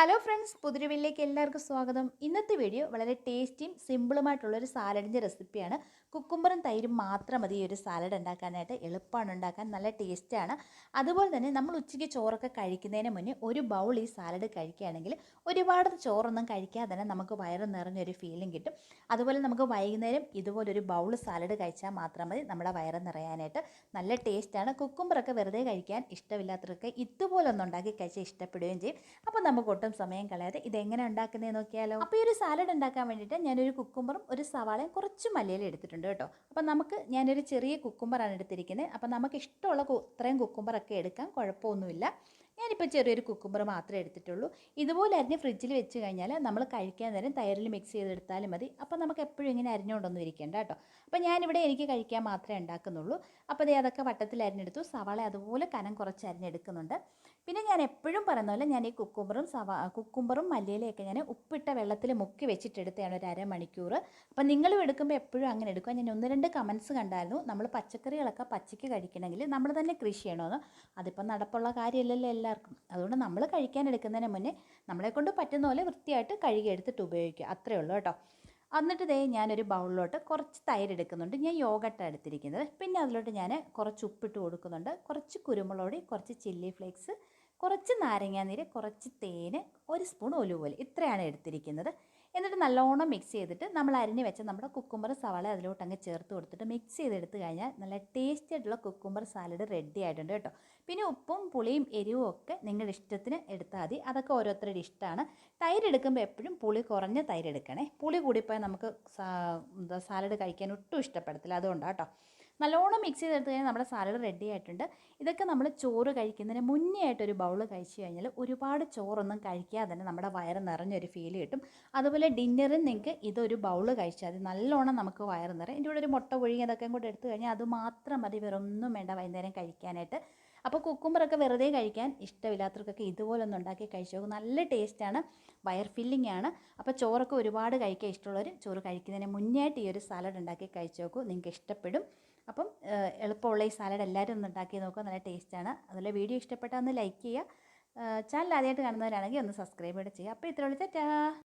Hello friends പുതിരുവിലേക്ക് എല്ലാവർക്കും സ്വാഗതം. ഇന്നത്തെ വീഡിയോ വളരെ ടേസ്റ്റിയും സിമ്പിളുമായിട്ടുള്ളൊരു സാലഡിന്റെ റെസിപ്പിയാണ് കുക്കുംബറും തൈരും മാത്രം മതി ഈ ഒരു സാലഡ് ഉണ്ടാക്കാനായിട്ട്. എളുപ്പമാണ് ഉണ്ടാക്കാൻ നല്ല ടേസ്റ്റാണ് അതുപോലെ തന്നെ നമ്മൾ ഉച്ചയ്ക്ക് ചോറൊക്കെ കഴിക്കുന്നതിന് മുന്നേ ഒരു ബൗൾ ഈ സാലഡ് കഴിക്കുകയാണെങ്കിൽ ഒരുപാട് ചോറൊന്നും കഴിക്കാതെ തന്നെ നമുക്ക് വയറ് നിറഞ്ഞൊരു ഫീലിംഗ് കിട്ടും. അതുപോലെ നമുക്ക് വൈകുന്നേരം ഇതുപോലൊരു ബൗൾ സാലഡ് കഴിച്ചാൽ മാത്രം മതി. നമ്മുടെ വയറ് നിറയാനായിട്ട് നല്ല ടേസ്റ്റാണ് കുക്കുംബറൊക്കെ വെറുതെ കഴിക്കാൻ ഇഷ്ടമില്ലാത്തവർക്ക് ഇതുപോലൊന്നും ഉണ്ടാക്കി കഴിച്ചാൽ ഇഷ്ടപ്പെടുകയും ചെയ്യും. അപ്പോൾ നമുക്ക് ഒട്ടും സമയം കളയാതെ ഇതെങ്ങനെ ഉണ്ടാക്കുന്നത് നോക്കിയാലോ? അപ്പോൾ ഈ ഒരു സാലഡ് ഉണ്ടാക്കാൻ വേണ്ടിയിട്ട് ഞാനൊരു കുക്കുംബറും ഒരു സവാളയും കുറച്ച് മല്ലിയിലും എടുത്തിട്ടുണ്ട് കേട്ടോ. അപ്പോൾ നമുക്ക് ഞാനൊരു ചെറിയ കുക്കുംബറാണ് എടുത്തിരിക്കുന്നത്. അപ്പോൾ നമുക്ക് ഇഷ്ടമുള്ള ഇത്രയും കുക്കുംബറൊക്കെ എടുക്കാം. കുഴപ്പമൊന്നുമില്ല. ഞാനിപ്പോൾ ചെറിയൊരു കുക്കുംബർ മാത്രമേ എടുത്തിട്ടുള്ളൂ. ഇതുപോലെ അരിഞ്ഞ് ഫ്രിഡ്ജിൽ വെച്ച് കഴിഞ്ഞാൽ നമ്മൾ കഴിക്കാൻ നേരം തൈരിൽ മിക്സ് ചെയ്തെടുത്താലും മതി. അപ്പോൾ നമുക്ക് എപ്പോഴും ഇങ്ങനെ അരിഞ്ഞുകൊണ്ടൊന്നും ഇരിക്കേണ്ട കേട്ടോ. അപ്പോൾ ഞാനിവിടെ എനിക്ക് കഴിക്കാൻ മാത്രമേ ഉണ്ടാക്കുന്നുള്ളൂ. അപ്പോൾ ദേ അതൊക്കെ വട്ടത്തിൽ അരിഞ്ഞെടുത്തു. സവാള അതുപോലെ കനം കുറച്ച് അരിഞ്ഞെടുക്കുന്നുണ്ട്. പിന്നെ ഞാൻ എപ്പോഴും പറയുന്ന പോലെ ഞാൻ ഈ കുക്കുംബറും സവാ കുക്കുംബറും മല്ലിയിലയൊക്കെ ഞാൻ ഉപ്പിട്ട വെള്ളത്തിൽ മുക്കി വെച്ചിട്ടെടുത്തതാണ് ഒരു അരമണിക്കൂർ അപ്പോൾ നിങ്ങളും എടുക്കുമ്പോൾ എപ്പോഴും അങ്ങനെ എടുക്കുക ഞാൻ ഒന്ന് രണ്ട് കമൻസ് കണ്ടായിരുന്നു. നമ്മൾ പച്ചക്കറികളൊക്കെ പച്ചയ്ക്ക് കഴിക്കണമെങ്കിൽ നമ്മൾ തന്നെ കൃഷി ചെയ്യണമെന്ന്. അതിപ്പോൾ നടപ്പുള്ള കാര്യമല്ലല്ലോ എല്ലാവർക്കും. അതുകൊണ്ട് നമ്മൾ കഴിക്കാൻ എടുക്കുന്നതിന് മുന്നേ നമ്മളെ കൊണ്ട് പറ്റുന്ന പോലെ വൃത്തിയായിട്ട് കഴുകി എടുത്തിട്ട് ഉപയോഗിക്കുക. അത്രയേ ഉള്ളൂ കേട്ടോ. എന്നിട്ട് ദേ ഞാനൊരു ബൗളിലോട്ട് കുറച്ച് തൈര് എടുക്കുന്നുണ്ട്. ഞാൻ യോഗട്ടാണ് എടുത്തിരിക്കുന്നത്. പിന്നെ അതിലോട്ട് ഞാൻ കുറച്ച് ഉപ്പിട്ട് കൊടുക്കുന്നുണ്ട്. കുറച്ച് കുരുമുളക് കുറച്ച് ചില്ലി ഫ്ലേക്സ് കുറച്ച് നാരങ്ങാനീര് കുറച്ച് തേന് ഒരു സ്പൂൺ ഒലുപോലെ ഇത്രയാണ് എടുത്തിരിക്കുന്നത്. എന്നിട്ട് നല്ലോണം മിക്സ് ചെയ്തിട്ട് നമ്മൾ അരിഞ്ഞ് വെച്ച നമ്മുടെ കുക്കുമ്പർ സവാള അതിലോട്ട് അങ്ങ് ചേർത്ത് കൊടുത്തിട്ട് മിക്സ് ചെയ്തെടുത്ത് കഴിഞ്ഞാൽ നല്ല ടേസ്റ്റി ആയിട്ടുള്ള കുക്കുംബർ സാലഡ് റെഡി ആയിട്ടുണ്ട് കേട്ടോ. പിന്നെ ഉപ്പും പുളിയും എരിവും ഒക്കെ നിങ്ങളുടെ ഇഷ്ടത്തിന് എടുത്താൽ മതി. അതൊക്കെ ഓരോരുത്തരുടെ ഇഷ്ടമാണ്. തൈര് എടുക്കുമ്പോൾ എപ്പോഴും പുളി കുറഞ്ഞ തൈര് എടുക്കണേ. പുളി കൂടിപ്പോയാൽ നമുക്ക് സാലഡ് കഴിക്കാൻ ഒട്ടും ഇഷ്ടപ്പെടത്തില്ല. അതുകൊണ്ടാണ് കേട്ടോ. നല്ലോണം മിക്സ് ചെയ്തെടുത്ത് കഴിഞ്ഞാൽ നമ്മുടെ സാലഡ് റെഡി ആയിട്ടുണ്ട്. ഇതൊക്കെ നമ്മൾ ചോറ് കഴിക്കുന്നതിന് മുന്നേ ആയിട്ടൊരു ബൗൾ കഴിച്ചു കഴിഞ്ഞാൽ ഒരുപാട് ചോറൊന്നും കഴിക്കാതെ തന്നെ നമ്മുടെ വയറ് നിറഞ്ഞൊരു ഫീൽ കിട്ടും. അതുപോലെ ഡിന്നറിന് നിങ്ങൾക്ക് ഇതൊരു ബൗൾ കഴിച്ചാൽ നല്ലോണം നമുക്ക് വയറ് നിറയും. ഇതിന്റെ കൂടെ ഒരു മുട്ട ഒഴുകിയതൊക്കെ കൂടെ എടുത്തു കഴിഞ്ഞാൽ അത് മാത്രം മതി. വേറൊന്നും വേണ്ട വൈകുന്നേരം കഴിക്കാനായിട്ട്. അപ്പോൾ കുക്കുമ്പറൊക്കെ വെറുതെ കഴിക്കാൻ ഇഷ്ടമില്ലാത്തവർക്കൊക്കെ ഇതുപോലെ ഒന്ന് ഉണ്ടാക്കി കഴിച്ചു നോക്കും. നല്ല ടേസ്റ്റാണ് വയർ ഫില്ലിംഗ് ആണ്. അപ്പോൾ ചോറൊക്കെ ഒരുപാട് കഴിക്കാൻ ഇഷ്ടമുള്ളവർ ചോറ് കഴിക്കുന്നതിന് മുന്നേ ആയിട്ട് ഈ ഒരു സാലഡ് ഉണ്ടാക്കി കഴിച്ചു നോക്കൂ. നിങ്ങൾക്ക് ഇഷ്ടപ്പെടും. അപ്പം എളുപ്പമുള്ള ഈ സാലഡ് എല്ലാവരും ഒന്ന് ഉണ്ടാക്കി നോക്കുക. നല്ല ടേസ്റ്റാണ് അതുപോലെ വീഡിയോ ഇഷ്ടപ്പെട്ടാൽ ഒന്ന് ലൈക്ക് ചെയ്യുക. ചാനൽ ആദ്യമായിട്ട് കാണുന്നവരാണെങ്കിൽ ഒന്ന് സബ്സ്ക്രൈബ് ചെയ്യുക. അപ്പോൾ ഇത്രയുള്ള ചേട്ടാ